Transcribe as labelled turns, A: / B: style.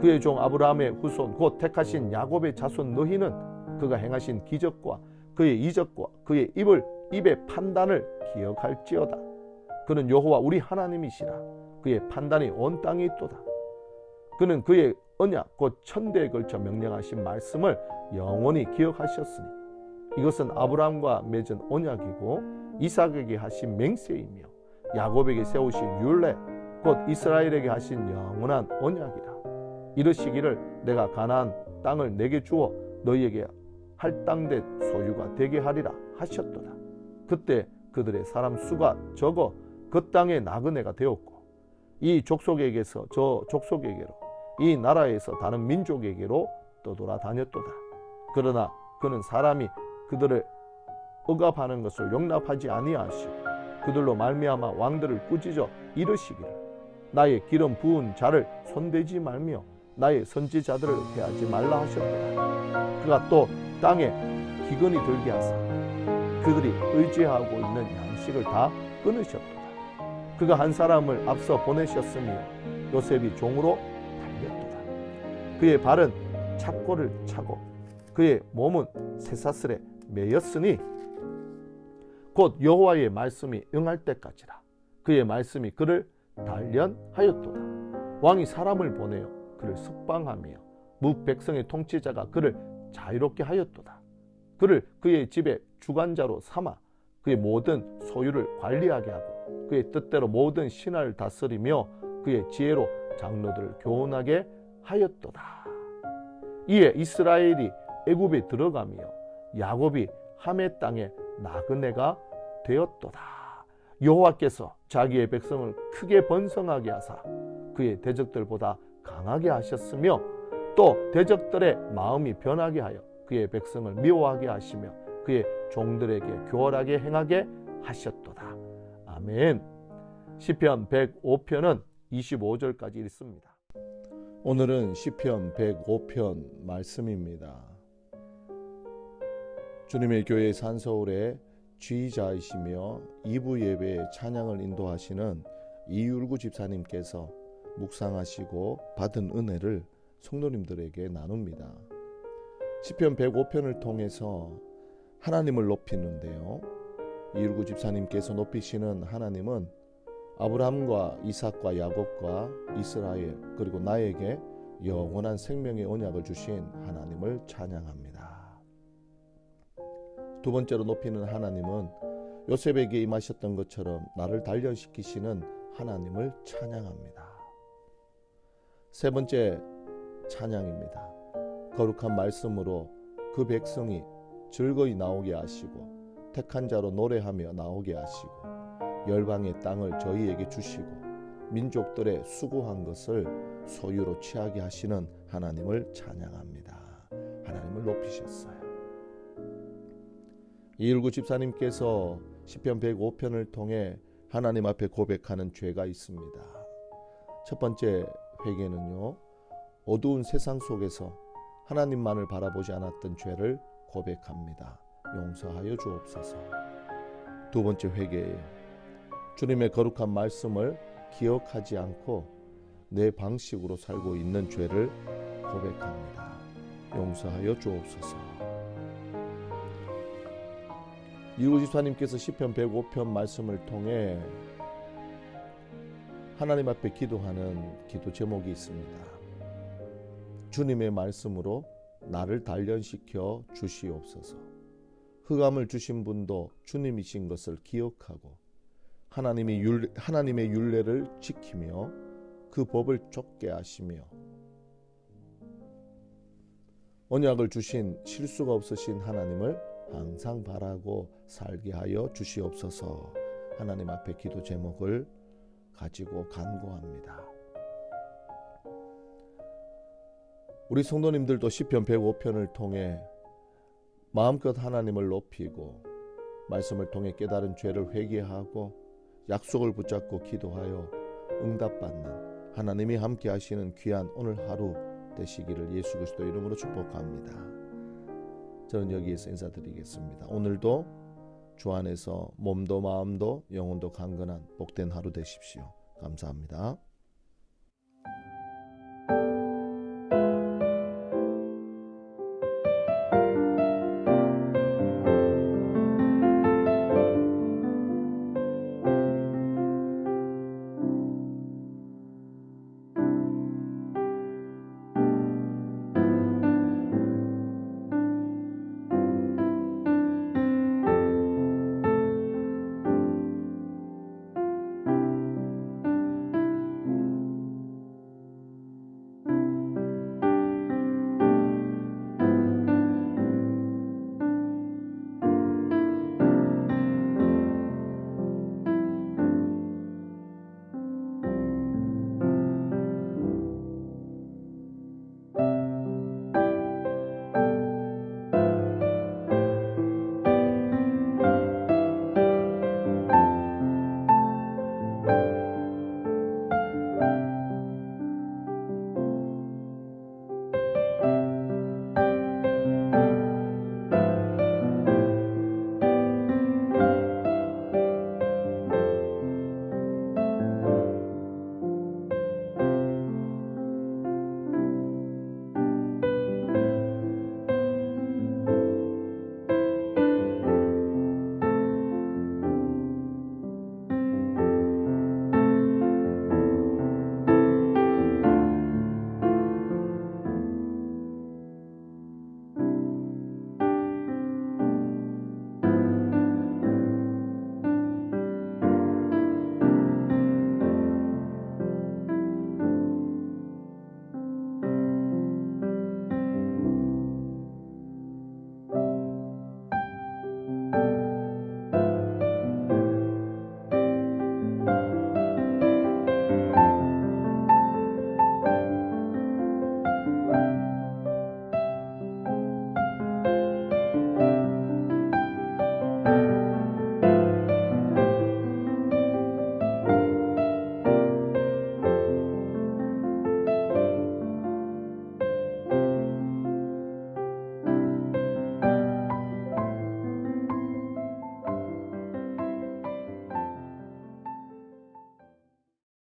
A: 그의 종 아브라함의 후손 곧 택하신 야곱의 자손 너희는 그가 행하신 기적과 그의 이적과 그의 입을 입의 판단을 기억할지어다. 그는 여호와 우리 하나님이시라. 그의 판단이 온 땅에 있도다. 그는 그의 언약 곧 천대에 걸쳐 명령하신 말씀을 영원히 기억하셨으니 이것은 아브라함과 맺은 언약이고 이삭에게 하신 맹세이며 야곱에게 세우신 율례 곧 이스라엘에게 하신 영원한 언약이라 이르시기를 내가 가나안 땅을 내게 주어 너희에게 할당된 소유가 되게 하리라 하셨도다. 그때 그들의 사람 수가 적어 그 땅의 나그네가 되었고 이 족속에게서 저 족속에게로 이 나라에서 다른 민족에게로 떠돌아 다녔도다. 그러나 그는 사람이 그들을 억압하는 것을 용납하지 아니하시고 그들로 말미암아 왕들을 꾸짖어 이르시기를 나의 기름 부은 자를 손대지 말며 나의 선지자들을 해하지 말라 하셨도다. 그가 또 땅에 기근이 들게 하사 그들이 의지하고 있는 양식을 다 끊으셨도다. 그가 한 사람을 앞서 보내셨으며 요셉이 종으로 달렸도다. 그의 발은 착고를 차고 그의 몸은 쇠사슬에 매였으니 곧 여호와의 말씀이 응할 때까지라 그의 말씀이 그를 단련하였도다 왕이 사람을 보내어 그를 석방하며 무 백성의 통치자가 그를 자유롭게 하였도다 그를 그의 집에 주관자로 삼아 그의 모든 소유를 관리하게 하고 그의 뜻대로 모든 신하를 다스리며 그의 지혜로 장로들을 교훈하게 하였도다 이에 이스라엘이 애굽에 들어가며 야곱이 함의 땅에 나그네가 되었도다. 여호와께서 자기의 백성을 크게 번성하게 하사 그의 대적들보다 강하게 하셨으며 또 대적들의 마음이 변하게 하여 그의 백성을 미워하게 하시며 그의 종들에게 교활하게 행하게 하셨도다. 아멘. 시편 105편은 25절까지 읽습니다. 오늘은 시편 105편 말씀입니다. 주님의 교회 산서울의 지휘자이시며 2부 예배에 찬양을 인도하시는 이율구 집사님께서 묵상하시고 받은 은혜를 성도님들에게 나눕니다. 시편 105편을 통해서 하나님을 높이는데요. 이율구 집사님께서 높이시는 하나님은 아브라함과 이삭과 야곱과 이스라엘 그리고 나에게 영원한 생명의 언약을 주신 하나님을 찬양합니다. 두 번째로 높이는 하나님은 요셉에게 임하셨던 것처럼 나를 단련시키시는 하나님을 찬양합니다. 세 번째 찬양입니다. 거룩한 말씀으로 그 백성이 즐거이 나오게 하시고 택한 자로 노래하며 나오게 하시고 열방의 땅을 저희에게 주시고 민족들의 수고한 것을 소유로 취하게 하시는 하나님을 찬양합니다. 하나님을 높이셨어요. 이일구 집사님께서 시편 105편을 통해 하나님 앞에 고백하는 죄가 있습니다. 첫 번째 회개는요. 어두운 세상 속에서 하나님만을 바라보지 않았던 죄를 고백합니다. 용서하여 주옵소서. 두 번째 회개예요. 주님의 거룩한 말씀을 기억하지 않고 내 방식으로 살고 있는 죄를 고백합니다. 용서하여 주옵소서. 이우 집사님께서 시편 105편 말씀을 통해 하나님 앞에 기도하는 기도 제목이 있습니다. 주님의 말씀으로 나를 단련시켜 주시옵소서. 흑암을 주신 분도 주님이신 것을 기억하고 하나님의 율 하나님의 율례를 지키며 그 법을 쫓게 하시며 언약을 주신 실수가 없으신 하나님을 항상 바라고 살게 하여 주시옵소서. 하나님 앞에 기도 제목을 가지고 간구합니다. 우리 성도님들도 시편 105편을 통해 마음껏 하나님을 높이고 말씀을 통해 깨달은 죄를 회개하고 약속을 붙잡고 기도하여 응답받는 하나님이 함께 하시는 귀한 오늘 하루 되시기를 예수 그리스도 이름으로 축복합니다. 저는 여기에서 인사드리겠습니다. 오늘도 주 안에서 몸도 마음도 영혼도 강건한 복된 하루 되십시오. 감사합니다.